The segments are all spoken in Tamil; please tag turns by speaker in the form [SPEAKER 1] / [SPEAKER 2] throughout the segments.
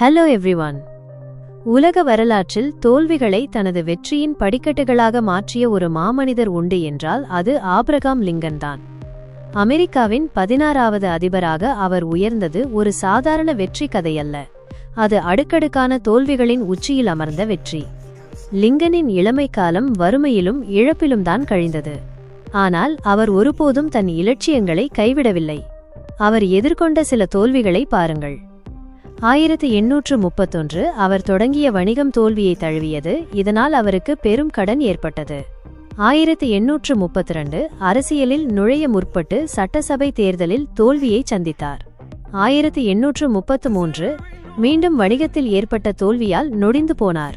[SPEAKER 1] ஹலோ எவ்ரிவான் உலக வரலாற்றில் தோல்விகளை தனது வெற்றியின் படிக்கட்டுகளாக மாற்றிய ஒரு மாமனிதர் உண்டு என்றால் அது ஆப்ரகாம் லிங்கன் தான் அமெரிக்காவின் பதினாறாவது அதிபராக அவர் உயர்ந்தது ஒரு சாதாரண வெற்றி கதையல்ல. அது அடுக்கடுக்கான தோல்விகளின் உச்சியில் அமர்ந்த வெற்றி. லிங்கனின் இளமை காலம் வறுமையிலும் இழப்பிலும் தான் கழிந்தது. ஆனால் அவர் ஒருபோதும் தன் இலட்சியங்களை கைவிடவில்லை. அவர் எதிர்கொண்ட சில தோல்விகளை பாருங்கள். ஆயிரத்து எண்ணூற்று முப்பத்தொன்று அவர் தொடங்கிய வணிகம் தோல்வியை தழுவியது. இதனால் அவருக்கு பெரும் கடன் ஏற்பட்டது. ஆயிரத்து எண்ணூற்று முப்பத்திரண்டு அரசியலில் நுழைய முற்பட்டு சட்டசபை தேர்தலில் தோல்வியை சந்தித்தார். ஆயிரத்து எண்ணூற்று முப்பத்து மூன்று மீண்டும் வணிகத்தில் ஏற்பட்ட தோல்வியால் நொடிந்து போனார்.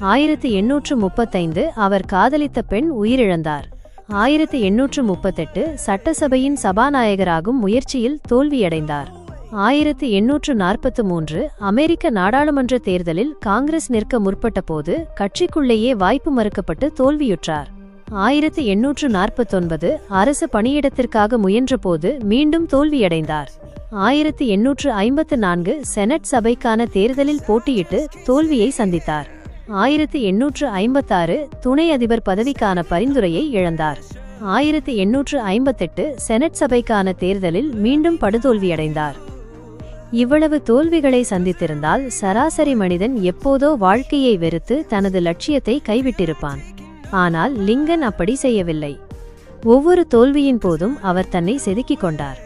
[SPEAKER 1] ஆயிரத்து எண்ணூற்று முப்பத்தைந்து அவர் காதலித்த பெண் உயிரிழந்தார். ஆயிரத்து எண்ணூற்று முப்பத்தெட்டு சட்டசபையின் சபாநாயகராகும் முயற்சியில் தோல்வியடைந்தார். ஆயிரத்து எண்ணூற்று நாற்பத்து மூன்று அமெரிக்க நாடாளுமன்ற தேர்தலில் காங்கிரஸ் நிற்க முற்பட்டபோது கட்சிக்குள்ளேயே வாய்ப்பு மறுக்கப்பட்டு தோல்வியுற்றார். ஆயிரத்து எண்ணூற்று நாற்பத்தொன்பது அரசு பணியிடத்திற்காக முயன்றபோது மீண்டும் தோல்வியடைந்தார். ஆயிரத்து எண்ணூற்று ஐம்பத்து நான்கு செனட் சபைக்கான தேர்தலில் போட்டியிட்டு தோல்வியை சந்தித்தார். ஆயிரத்து எண்ணூற்று ஐம்பத்தாறு துணை அதிபர் பதவிக்கான பரிந்துரையை இழந்தார். ஆயிரத்து எண்ணூற்று ஐம்பத்தெட்டு செனட் சபைக்கான தேர்தலில் மீண்டும் படுதோல்வியடைந்தார். இவ்வளவு தோல்விகளை சந்தித்திருந்தால் சராசரி மனிதன் எப்போதோ வாழ்க்கையை வெறுத்து தனது லட்சியத்தை கைவிட்டிருப்பான். ஆனால் லிங்கன் அப்படி செய்யவில்லை. ஒவ்வொரு தோல்வியின் போதும் அவர் தன்னை செதுக்கிக் கொண்டார்.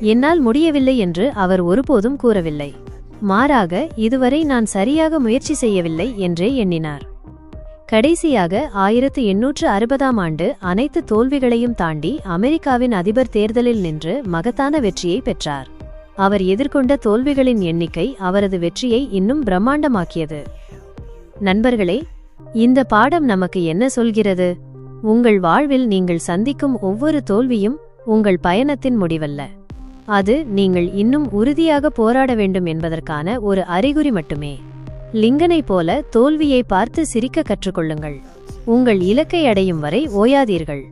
[SPEAKER 1] என்னால் முடியவில்லை என்று அவர் ஒருபோதும் கூறவில்லை. மாறாக இதுவரை நான் சரியாக முயற்சி செய்யவில்லை என்றே எண்ணினார். கடைசியாக ஆயிரத்து எண்ணூற்று அறுபதாம் ஆண்டு அனைத்து தோல்விகளையும் தாண்டி அமெரிக்காவின் அதிபர் தேர்தலில் நின்று மகத்தான வெற்றியை பெற்றார். அவர் எதிர்கொண்ட தோல்விகளின் எண்ணிக்கை அவரது வெற்றியை இன்னும் பிரம்மாண்டமாக்கியது. நண்பர்களே இந்த பாடம் நமக்கு என்ன சொல்கிறது? உங்கள் வாழ்வில் நீங்கள் சந்திக்கும் ஒவ்வொரு தோல்வியும் உங்கள் பயணத்தின் முடிவல்ல. அது நீங்கள் இன்னும் உறுதியாக போராட வேண்டும் என்பதற்கான ஒரு அறிகுறி மட்டுமே. லிங்கனைப் போல தோல்வியை பார்த்து சிரிக்க கற்றுக்கொள்ளுங்கள். உங்கள் இலக்கை அடையும் வரை ஓயாதீர்கள்.